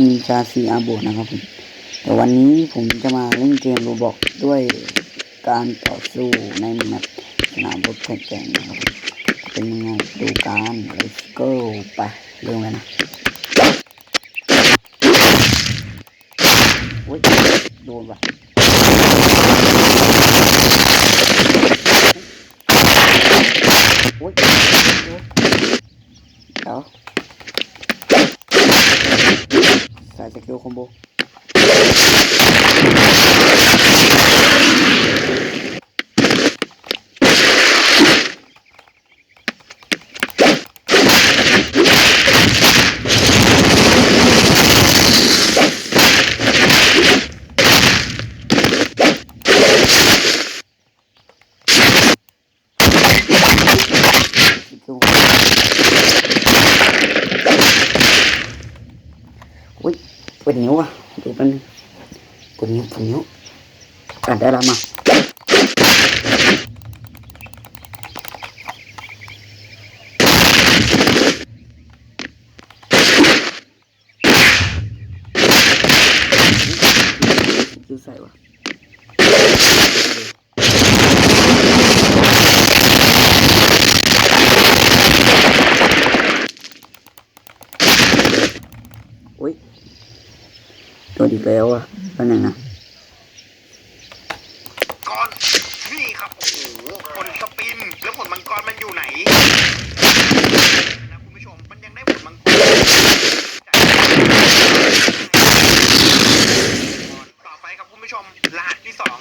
มีชาซีอาโบนะครับผมแต่วันนี้ผมจะมาเล่นเกมโรบอกด้วยการต่อสู้ในแมปสนามรถแข่งนะครับเป็นยังไงดูการ let's go ไปเริ่มกันนะโอ้ยโดนว่ะ Tập yoga. കുഞ്ഞു ദീപൻ കുഞ്ഞു കുഞ്ഞു കണ്ടേലാമ sai quá Ui ตัวดีแล้วอะก็หนน่นะก้อนนี่ครับโอ้โหผลสปินแล้วผลมังกรมันอยู่ไหนนะคุณผู้ชมมันยังได้ผลมังกรต่อไปครับคุณผู้ชมรหัสที่สอง